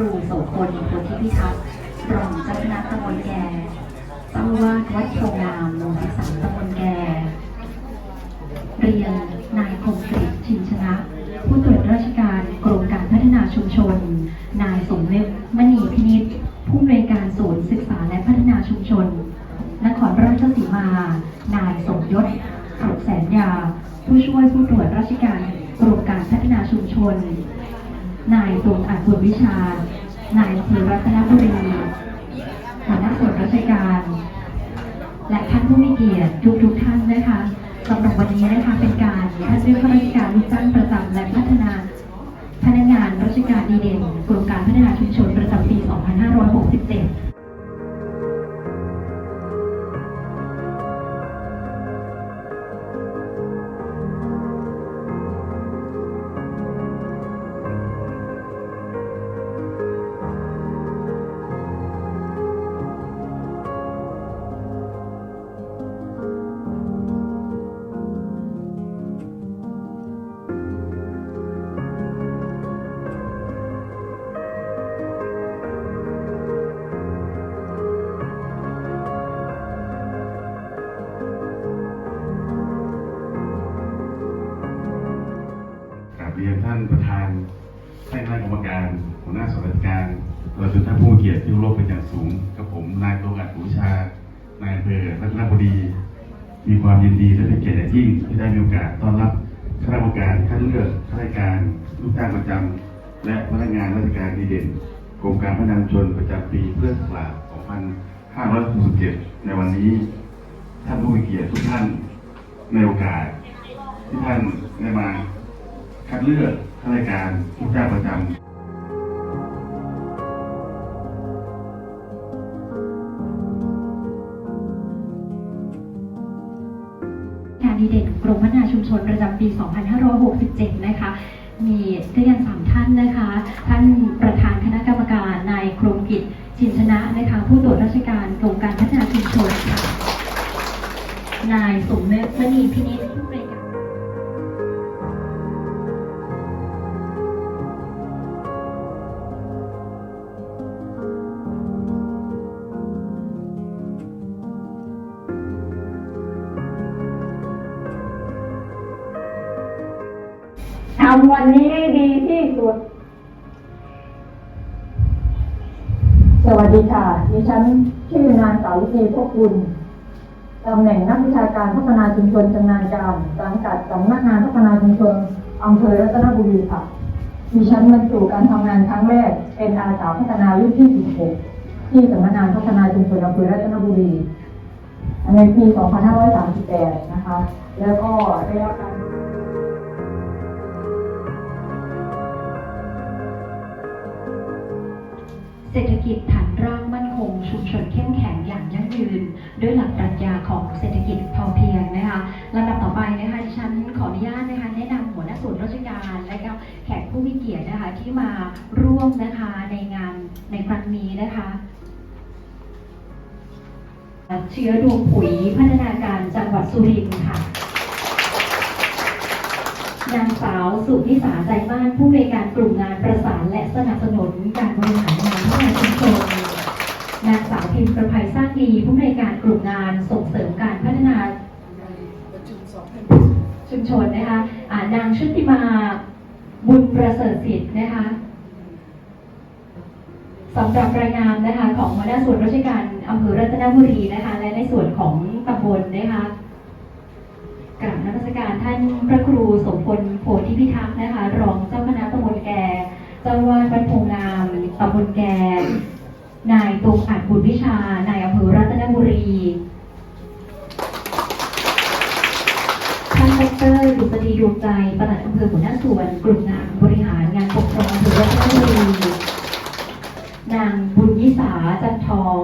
รูโสพลโพธิพิทักษ์รองเจ้าคณะตำบลแก่เจ้าวาดวัดโพงามหมู่ที่สามตำบลแก่ เรียนนายคมกริชินชนะ ผู้ตรวจราชการกรมการพัฒนาชุมชน นายสมเวชมณีพินิษผู้อำนวยการศูนย์ศึกษาและพัฒนาชุมชน นครราชสีมา นายสมยศปรุกแสนยา ผู้ช่วยผู้ตรวจราชการกรมการพัฒนาชุมชน นาสตรงอัดบุญวิชา นายอำเภอรัตนบุรีหัวหน้าส่วนราชการ และท่านผู้มีเกียรติทุกทุกท่านนะคะสำหรับวันนี้นะคะเป็นการคัดเลือกข้าราชการลูกจ้างประจำและพัฒนาพนักงานราชการดีเด่นกรมการพัฒนาชุมชน อย่างสูงกับผมนายโตกัดหูชานายอำเภอรัตนบุรี มีความยินดีและเป็นเกียรติอย่างยิ่งที่ได้มีโอกาสต้อนรับคณะกรรมการคัดเลือกข้าราชการลูกจ้างประจำและพนักงานราชการดีเด่นกรมการพัฒนาชุมชนประจำปีพุทธศักราช2567 ในวันนี้ท่านผู้มีเกียรติทุกท่านในโอกาส ที่ท่านได้มาคัดเลือกข้าราชการลูกจ้างประจำ เด่นกรมพัฒนาชุมชนประจำปี 2567 นะคะ มีด้วยกันสามท่านนะคะ ท่านประธานคณะกรรมการนายกรมกิจชินชนะนะคะ ผู้ตรวจราชการกรมการพัฒนาชุมชนค่ะ นายสมเมธมณีพินิจผู้บริการ ทำวันนี้ให้ดีที่สุด สวัสดีค่ะ ดิฉันชื่อนางสาวจีพวกคุณตำแหน่งนักวิชาการพัฒนาชุมชนชำนาญการสังกัดสำนักงานพัฒนาชุมชนอำเภอรัตนบุรีค่ะ ดิฉันบรรจุการทำงานครั้งแรก เป็นอาสาพัฒนารุ่นที่ 16 ที่สำนักงานพัฒนาชุมชนอำเภอรัตนบุรีในปี 2538 นะคะ แล้วก็ได้รับการ เศรษฐกิจฐานรากมั่นคง ชุมชนเข้มแข็งอย่างยั่งยืน ด้วยหลักปรัชญาของเศรษฐกิจพอเพียงนะคะลำดับต่อไปนะคะดิฉันขออนุญาตนะคะแนะนำหัวหน้าส่วนราชการและก็แขกผู้มีเกียรตินะคะที่มาร่วมนะคะในงานในครั้งนี้นะคะเชื้อดวงปุ๋ยพัฒนาการจังหวัดสุรินทร์ค่ะนางสาวสุนิสาใจบ้านผู้ในการกลุ่มงานประสานและสนับสนุนการบริหาร นางสาวพิมพ์ประภัยสร้างดีผู้ในการกลุ่มงานส่งเสริมการพัฒนาชุมชนนะคะนางชุติมาบุญประเสริฐสิทธิ์นะคะสำหรับรายงานนะคะของหัวหน้าส่วนราชการอำเภอรัตนบุรีนะคะ และในส่วนของตำบลนะคะกราบนมัสการท่านพระครูสมพลโพธิพิทักษ์นะคะ รองเจ้าคณะตำบลแก่เจ้าวาดวัดโพงามตำบลแก่ นายตุงอัดบุญวิชา นายอำเภอรัตนบุรี ท่านดรดุษฎีดวงใจ ประหลัดอำเภอหัวหน้าส่วน กลุ่มงานบริหารงานปกครองอำเภอรัตนบุรี นางบุญยิสาจันทอง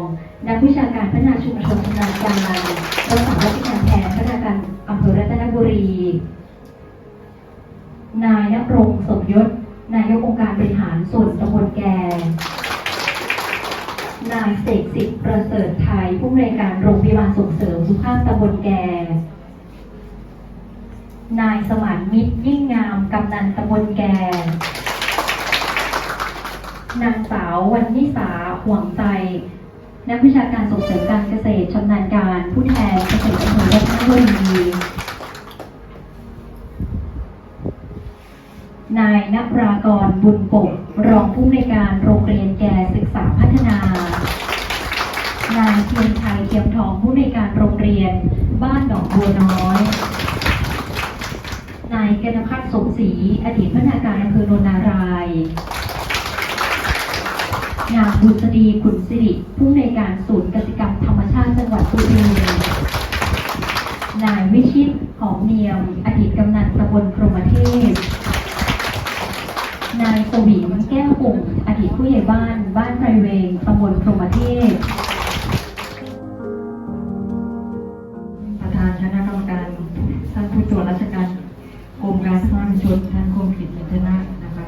นักวิชาการพัฒนาชุมชนชำนาญการรักษาราชการแทนพัฒนาการอำเภอรัตนบุรี นายนรงค์สมยศ นายกองค์การบริหารส่วนตำบลแก นายเสกสิทธิ์ประเสริฐไทยผู้อำนวยการโรงพยาบาลส่งเสริมสุขภาพตำบลแก นายสมานมิตรยิ่งงามกำนันตำบลแก นางสาววันนิสาห่วงใจนักวิชาการส่งเสริมการเกษตรชำนาญการผู้แทนเกษตรอำเภอรัตนบุรี นายนปรากรบุญปกรองผู้อำนการโรงเรียนแก่ศึกษาพัฒนานายเทียนชัยเทียมทองผู้อำนการโรงเรียน บ้านหนองบัวน้อย นายกนพัฒน์สมศรีอดีตพนักงานอำเภอโนนารายนางบุษดีขุนสิริผู้อำนการศูนย์กสิกรรมธรรมชาติจังหวัดสุรินทร์นายวิชิตหอมเนียม อดีตกำนันตำบลพรหมเทพ นายสวิงแก้วปุ่งอดีตผู้ใหญ่บ้าน บ้านไรเวงตำบลพรหมเทพประธานคณะกรรมการท่านผู้ตรวจราชการกรมการพัฒนาชุมชนท่านคมกิจอินทนะนะคะ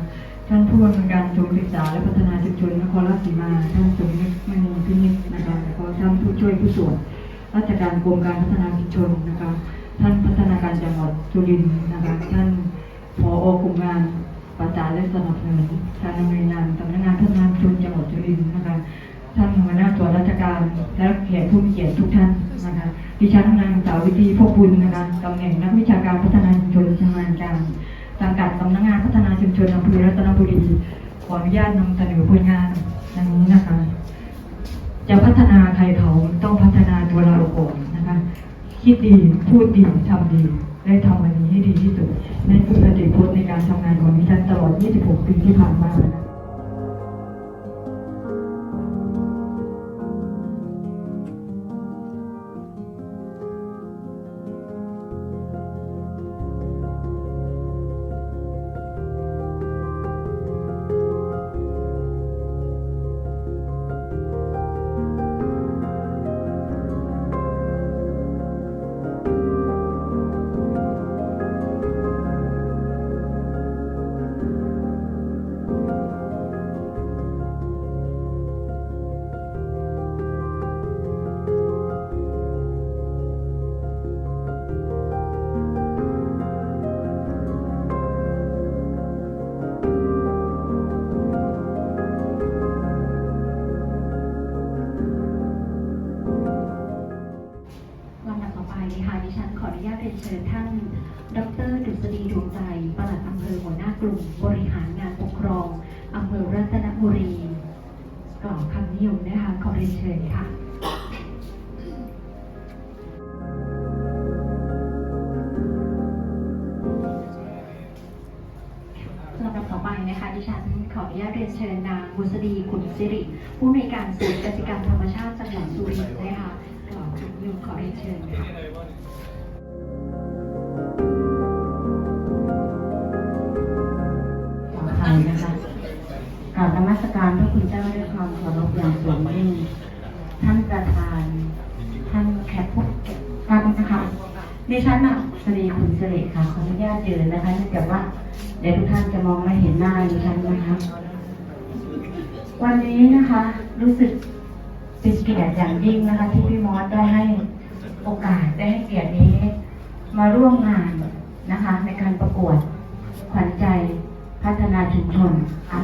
ท่านผู้อำนวยการศูนย์ศึกษาและพัฒนาชุมชนนครราชสีมา ท่านสมนึกมณีพินิจนะคะแล้วก็ท่านผู้ช่วยผู้ตรวจราชการกรมการพัฒนาชุมชนนะคะ ท่านพัฒนาการจังหวัดสุรินทร์นะคะ ท่านผอกลุ่มงาน ประสานและสนับสนุนทารงหน่วยงานสำนักงานพัฒนาชุมชนจังหวัดสุรินทร์นะคะท่านหัวหน้าส่วนราชการและแขกผู้มีเกียรติทุกท่านนะคะดิฉันนางสาววิธีพกบุญนะคะตำแหน่งนักวิชาการพัฒนาชุมชนชำนาญการสังกัดสำนักงานพัฒนาชุมชนอำเภอรัตนบุรีขออนุญาตนำเสนอผลงานดังนี้นะคะ จะพัฒนาใครเขาต้องพัฒนาตัวเราก่อนนะคะ คิดดีพูดดีทำดี ได้ทำวันนี้ให้ดีที่สุดในคือสติพจน์ในการทำงานของดิฉันตลอด 26 ปีที่ผ่านมานะคะ เชิญค่ะขอไทยนะคะกราบนมัสการพระคุณเจ้าด้วยความเคารพอย่างสูงยิ่ง ท่านประธาน ท่านแขกผู้เกียรานนะคะดิฉันอะสรีคุณเสิริค่ะขออนุญาตยืนนะคะเนื่องจากว่าเดี๋ยวทุกท่านจะมองไม่เห็นหน้าดิฉันนะคะ วันนี้นะคะรู้สึกเป็นเกียรติอย่างยิ่งนะคะ ที่พี่มอสได้ให้ โอกาสได้ให้เกียรตินี้ มาร่วมงานนะคะ ในการประกวดขวัญใจพัฒนาชุมชนค่ะ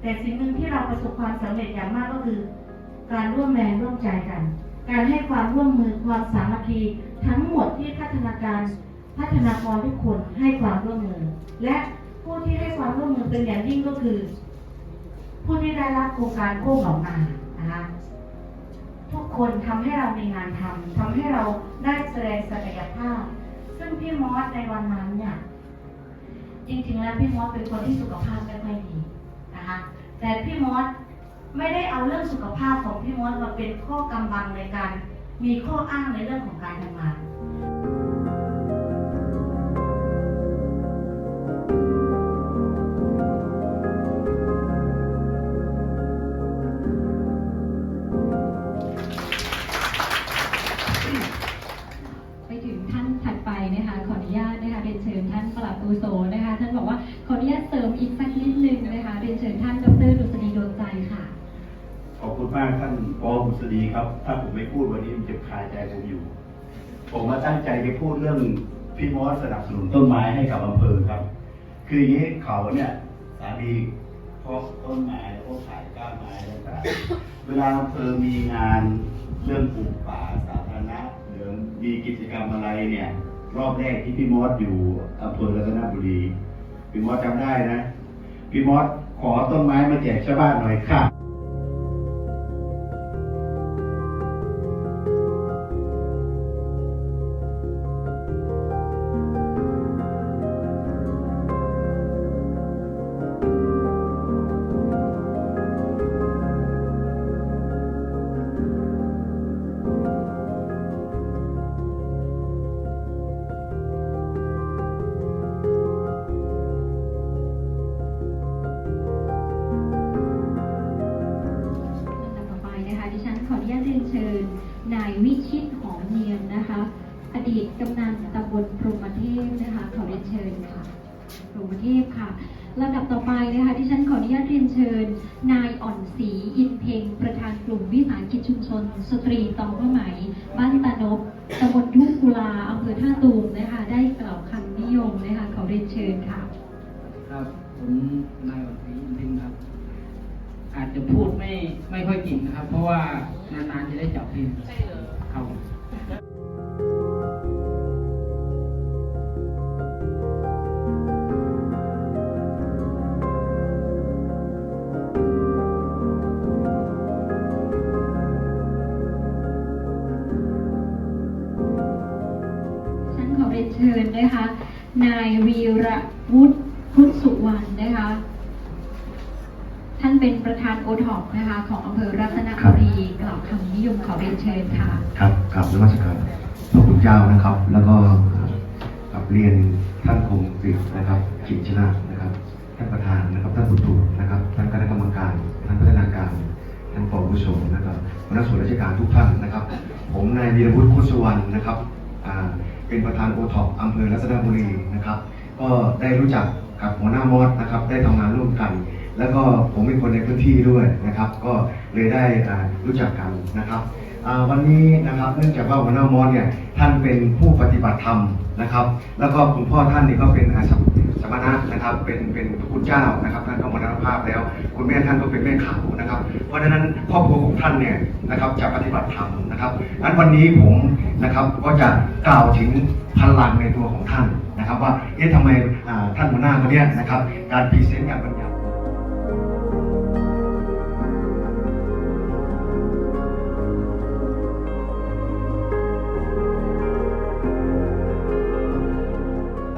แต่สิ่งหนึ่งที่เราประสบความสำเร็จอย่างมากก็คือ การร่วมแรงร่วมใจกัน การให้ความร่วมมือความสามัคคีทั้งหมดที่พัฒนาการพัฒนากรทุกคนให้ความร่วมมือ และผู้ที่ให้ความร่วมมือเป็นอย่างยิ่งก็คือ ผู้ที่ได้รับโครงการโค้งออกมานะคะทุกคนทำให้เรามีงานทำทำให้เราได้แสดงศักยภาพ ซึ่งพี่มอสในวันนั้นเนี่ยจริงๆแล้วพี่มอสเป็นคนที่สุขภาพไม่ค่อยดีนะคะแต่พี่มอสไม่ได้เอาเรื่องสุขภาพของพี่มอสมาเป็นข้อกำบังในการมีข้ออ้างในเรื่องของการทำงาน จะพูดเรื่องพี่มอสสนับสนุนต้นไม้ให้กับอำเภอครับ คืออย่างนี้เขาเนี่ยสามีเพาะต้นไม้พวกขายก้านไม้ต่างๆเวลาอำเภอมีงานเรื่องปลูกป่าสาธารณะหรือมีกิจกรรมอะไรเนี่ย รอบแรกที่พี่มอสอยู่อำเภอรัตนบุรีพี่มอสจำได้นะพี่มอสขอต้นไม้มาแจกชาวบ้านหน่อยค่ะ วิชิตหอมเนียนนะคะ อดีตกำนันตำบลพรหมเทพนะคะขอเรียนเชิญค่ะพรหมเทพค่ะลำดับต่อไปนะคะดิฉันขออนุญาตเรียนเชิญ นายอ่อนศรีอินเพ็งประธานกลุ่มวิสาหกิจชุมชน สตรีตองผ้าไหม บ้านตานบตำบลทุ่งกุลาอำเภอท่าตูมนะคะได้กล่าวคำนิยมนะคะขอเรียนเชิญค่ะ ครับผมนายวันศรีอินทิงครับ อาจจะพูดไม่ไม่ค่อยเก่งนะครับ เพราะว่านานๆจะได้จับพิมพ์ ครับฉันขอเรียนเชิญนะคะ นายวีระวุฒิพุทธสุวรรณนะคะ ท่านเป็นประ ธานโอท็อปนะคะของอำเภอรัตนบุรีกล่าวคำนิยมขอเรียนเชิญค่ะครับกลับนมัสการพระคุณเจ้านะครับ แล้วก็กลับเรียนท่านคมกฤษนะครับจิตชนะนะครับ ท่านประธานนะครับท่านผู้ตรวจนะครับท่านคณะกรรมการท่านพัฒนาการท่านปวุโสนะครับหัวหน้าส่วนราชการทุกท่านนะครับ ผมนายวีรวุฒิคุสุวรรณนะครับอ่าเป็นประธานโอท็อปอำเภอรัตนบุรีนะครับ ก็ได้รู้จักกับหัวหน้ามอสนะครับ ได้ทำงานร่วมกัน แล้วก็ผมเป็นคนในพื้นที่ด้วยนะครับ ก็เลยได้รู้จักกันนะครับวันนี้นะครับเนื่องจากว่าหัวหน้ามอสเนี่ยท่านเป็นผู้ปฏิบัติธรรมนะครับ แล้วก็คุณพ่อท่านนี่ก็เป็นอาสมสมณะนะครับ เป็นเป็นพระคุณเจ้านะครับท่านก็มรณภาพแล้ว คุณแม่ท่านก็เป็นแม่ขาวนะครับ เพราะฉะนั้นครอบครัวของท่านเนี่ยนะครับจะปฏิบัติธรรมนะครับงั้นวันนี้ผมนะครับก็จะกล่าวถึงพลังในตัวของท่านนะครับ ว่าเอ๊ะทำไมท่านหัวหน้าคนนี้นะครับการพรีเซนต์การบรร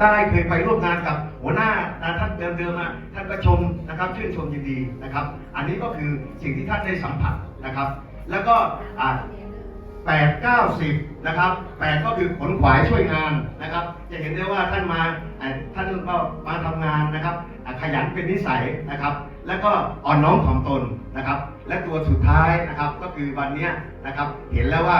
ได้เคยไปร่วมงานกับหัวหน้าท่านเดิมๆมาท่านก็ชมนะครับชื่นชมยินดีนะครับ อันนี้ก็คือสิ่งที่ท่านได้สัมผัสนะครับ แล้วก็แปดเก้าสิบนะครับแปดก็คือขนขวายช่วยงานนะครับ จะเห็นได้ว่าท่านมาท่านก็มาทำงานนะครับ ขยันเป็นนิสัยนะครับ แล้วก็อ่อนน้อมถ่อมตนนะครับ และตัวสุดท้ายนะครับก็คือวันนี้นะครับเห็นแล้วว่า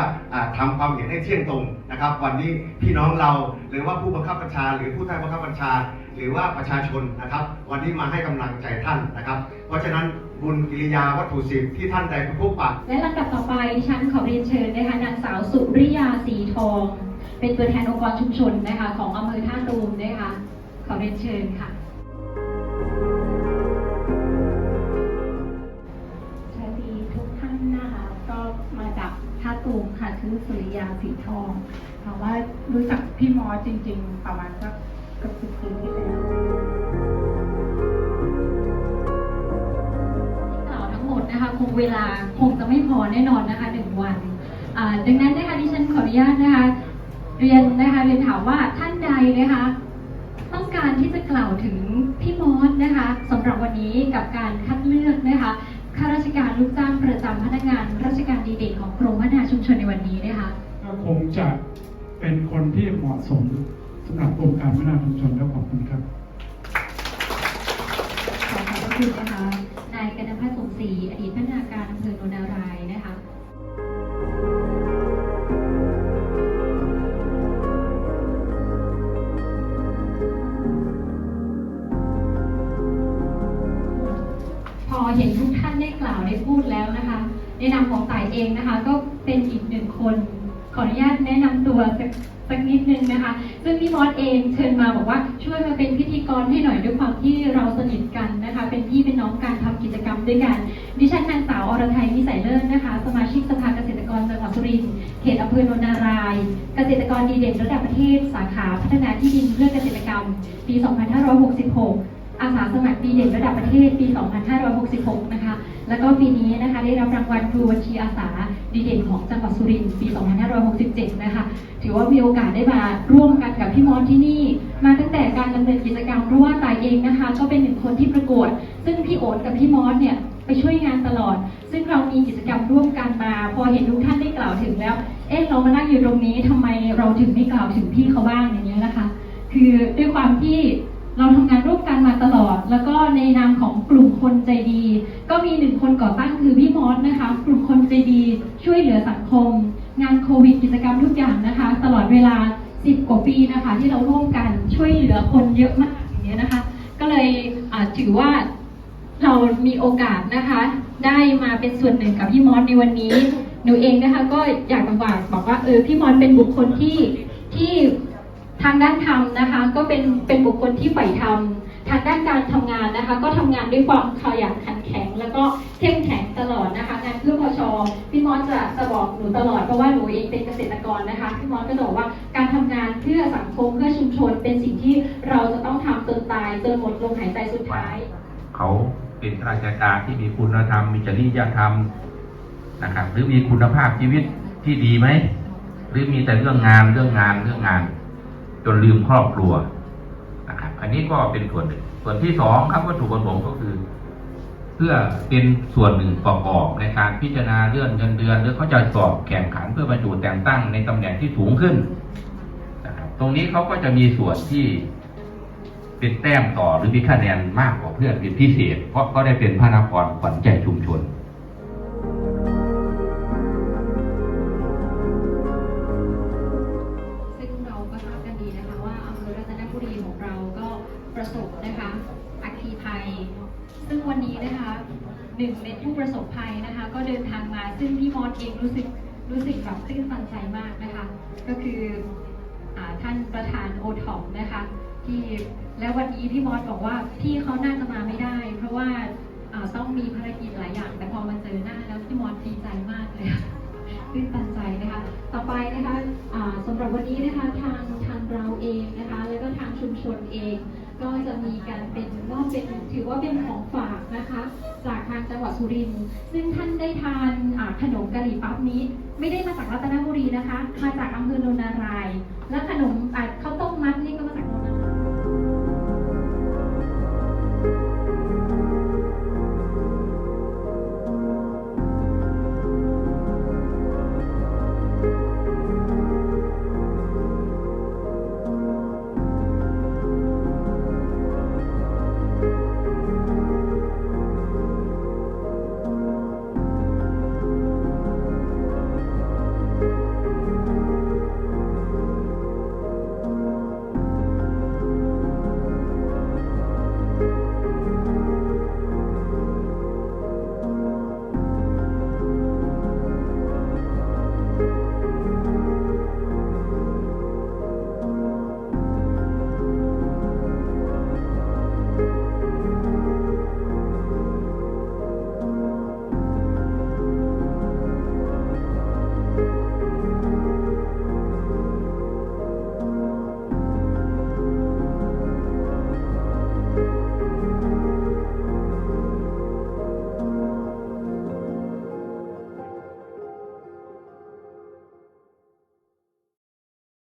ทำาความเห็นให้เที่ยงตรงนะครับ วันนี้พี่น้องเราหรือว่าผู้บังคับบัญชา หรือผู้ใต้บังคับบัญชา หรือว่าประชาชนนะครับ วันนี้มาให้กำลังใจท่านนะครับ เพราะฉะนั้นบุญกิริยาวัตถุสิบที่ท่านได้พบปะและลำดับต่อไปดิฉันขอเรียนเชิญนะคะนางสาวสุริยาสีทอง เป็นตัวแทนองค์กรชุมชนนะคะของอำเภอท่าตูมนะคะขอเรียนเชิญค่ะูค่ะชื่อสุริยาสีทองถามว่ารู้จักพี่มอสจริง ๆ ประมาณสักเกือบสิบปีที่แล้วที่กล่าวทั้งหมดนะคะคงเวลาคงจะไม่พอแน่นอนนะคะหนึ่งวันดังนั้นนะคะดิฉันขออนุญาตนะคะเรียนนะคะเรียนถามว่าท่านใดนะคะต้องการที่จะกล่าวถึงพี่มอสนะคะสำหรับวันนี้กับการคัดเลือกนะคะข้าราชการลูกจ้างประจำพนักงานราชการดีเด่น ก็คงจะเป็นคนที่เหมาะสมสำหรับกรมการพัฒนาชุมชนครับขอบคุณครับ ขอบคุณนะคะนายกนพัฒน์สมศรีอดีตพัฒนาการอำเภอโนนารายนะคะพอเห็นทุกท่านได้กล่าวได้พูดแล้วนะคะ ในนามของต่ายเองนะคะ ก็เป็นอีกหนึ่งคน ออนุญาตแนะนำตัวสักสักนิดนึงนะคะ ซึ่งพี่มอสเองเชิญมาบอกว่าช่วยมาเป็นพิธีกรให้หน่อยด้วยความที่เราสนิทกันนะคะ เป็นพี่เป็นน้องการทำกิจกรรมด้วยกัน ดิฉันนางสาวอรไทยนิสัยเลิศนะคะ สมาชิกสภาเกษตรกรจังหวัดสุรินทร์เขตอำเภอโนนาราย เกษตรกรดีเด่นระดับประเทศ สาขาพัฒนาที่ดินเพื่อเกษตรกรรม ปี 2566 อาสาสมัครดีเด่นระดับประเทศปี 2566 นะคะ แล้วก็ปีนี้นะคะได้รับรางวัลครูบัญชีอาสาดีเด่นของจังหวัดสุรินทร์ปี 2567 นะคะ ถือว่ามีโอกาสได้มาร่วมกันกับพี่มอสที่นี่ มาตั้งแต่การดำเนินกิจกรรมเพราะว่าตายเองนะคะ ก็เป็นหนึ่งคนที่ประกวด ซึ่งพี่โอ๊ตกับพี่มอสเนี่ยไปช่วยงานตลอด ซึ่งเรามีกิจกรรมร่วมกันมา พอเห็นทุกท่านได้กล่าวถึงแล้ว เอ๊ะเรามานั่งอยู่ตรงนี้ทำไมเราถึงไม่กล่าวถึงพี่เขาบ้างอย่างเงี้นะคะ คือด้วยความที่ เราทำงานร่วมกันมาตลอด แล้วก็ในนามของกลุ่มคนใจดี ก็มีหนึ่งคนก่อตั้งคือพี่มอสนะคะ กลุ่มคนใจดีช่วยเหลือสังคม งานโควิดกิจกรรมทุกอย่างนะคะ ตลอดเวลา 10 กว่าปีนะคะ ที่เราร่วมกันช่วยเหลือคนเยอะมากอย่างเงี้ยนะคะ ก็เลยถือว่าเรามีโอกาสนะคะ ได้มาเป็นส่วนหนึ่งกับพี่มอสในวันนี้ หนูเองนะคะ ก็อยากจะฝาบอกว่าเออพี่มอสเป็นบุคคลที่ที่ ทางด้านธรรมนะคะ ก็เป็นเป็นบุคคลที่ใฝ่ธรรมทางด้านการทำงานนะคะ ก็ทำงานด้วยความขยันขันแข็ง แล้วก็เข้มแข็งตลอดนะคะ งานเพื่อพชพี่มอสจะจะบอกหนูตลอดเพราะว่าหนูเองเป็นเกษตรกรนะคะพี่มอสก็จะบอกว่าการทำงานเพื่อสังคมเพื่อชุมชน เป็นสิ่งที่เราจะต้องทำจนตายจนหมดลมหายใจสุดท้าย เขาเป็นข้าราชการที่มีคุณธรรมมีจริยธรรมนะครับหรือมีคุณภาพชีวิตที่ดีไหมหรือมีแต่เรื่องงานเรื่องงานเรื่องงาน จนลืมครอบครัวนะครับ อันนี้ก็เป็นส่วนหนึ่ง ส่วนที่สองครับวัตถุประสงค์ก็คือ เพื่อเป็นส่วนหนึ่งประกอบในการพิจารณาเรื่องเงินเดือน หรือเขาจะสอบแข่งขันเพื่อบรรจุแต่งตั้งในตำแหน่งที่สูงขึ้นนะครับ ตรงนี้เขาก็จะมีส่วนที่เป็นแต้มต่อหรือมีคะแนนมากกว่าเพื่อนเป็นพิเศษ เพราะก็ได้เป็นพระนครขวัญใจชุมชน นึ่งในผู้ประสบภัยนะคะ ก็เดินทางมาซึ่งพี่มอสเองรู้สึกรู้สึกแบบตื้นตันใจมากนะคะ ก็คืออท่านประธานโอท็อปนะคะที่แล้ววันนี้พี่มอสบอกว่าพี่เขาน่าจะมาไม่ได้ เพราะว่าต้องมีภารกิจหลายอย่าง แต่พอมาเจอหน้าแล้วพี่มอสดีใจมากเลยตื้นตันใจนะคะ ต่อไปนะคะอ่าสำหรับวันนี้นะคะทางทางเราเองนะคะ แล้วก็ทางชุมชนเอง ก็จะมีการเป็นมอบเป็นถือว่าเป็นของฝากนะคะ จาก งจังหวัดสุรินทร์ซึ่งท่านได้ทานขนมกะหรี่ปั๊บนี้ ไม่ได้มาจากรัตนบุรีนะคะ มาจากอำเภอโนนาราย และขนมข้าวต้ม